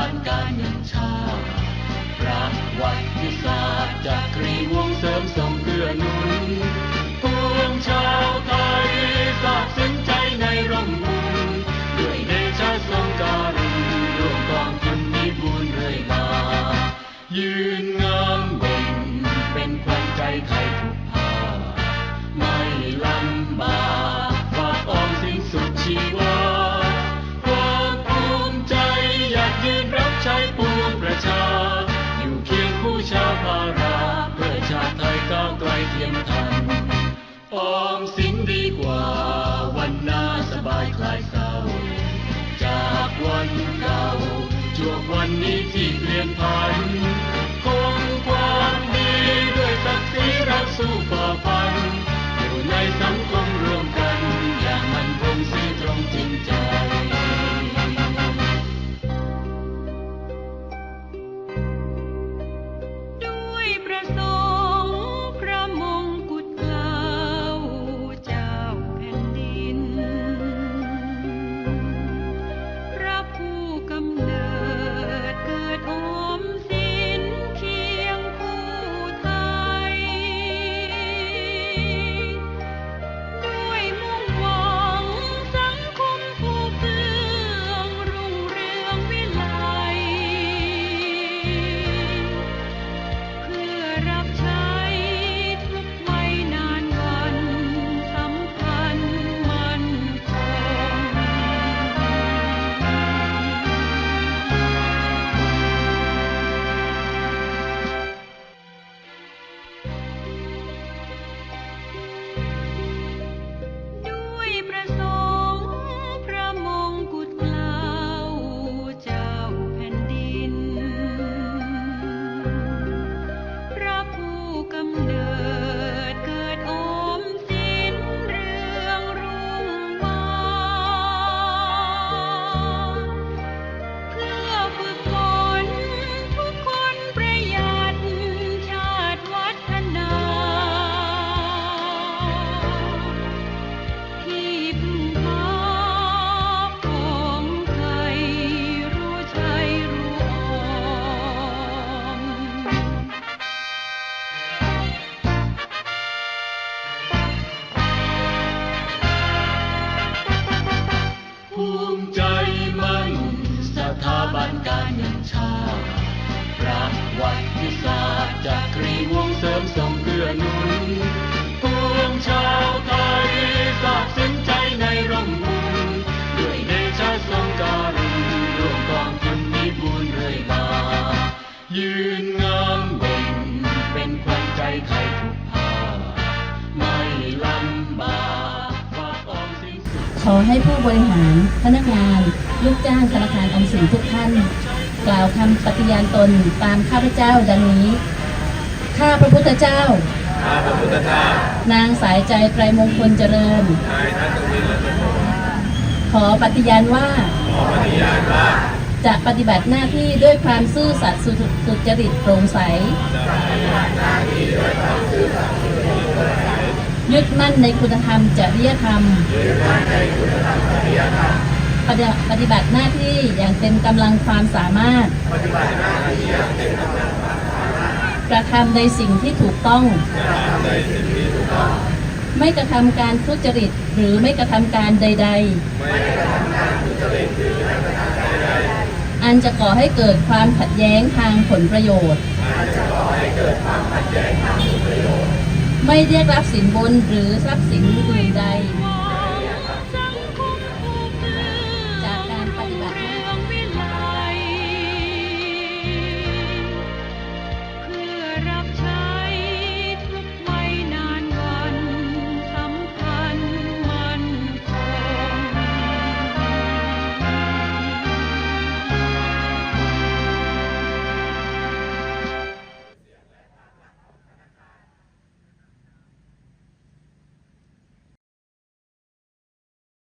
mankind จวบวันนี้ที่เปลี่ยนผัน ถาบันการเงินชาติประวัติศาสตร์จากรีวงเสริมส่งเกื้อหนุน ขอให้ผู้บริหาร พนักงาน ลูกจ้างธนาคารออมสินทุกท่าน กล่าวคำปฏิญาณตนตามข้าพเจ้าดังนี้ ข้าพระพุทธเจ้า ข้าพระพุทธเจ้า นางสายใจไตรมงคลเจริญนายทักษิณและสมรขอปฏิญาณว่า ขอปฏิญาณว่า จะปฏิบัติหน้าที่ด้วยความซื่อสัตย์สุจริตโปร่งใสยึ ดมั่นในคุณธรรมจริยธรรม ปฏิปฏิบัติหน้าที่อย่างเต็มกำลังความสามารถ กระทำในสิ่งที่ถูกต้อง ไม่กระทำการทุจริตหรือไม่กระทำการใด ๆ อันจะก่อให้เกิดความขัดแย้งทางผลประโยชน์ ไม่เรียกรับสินบนหรือทรัพย์สินอื่นใด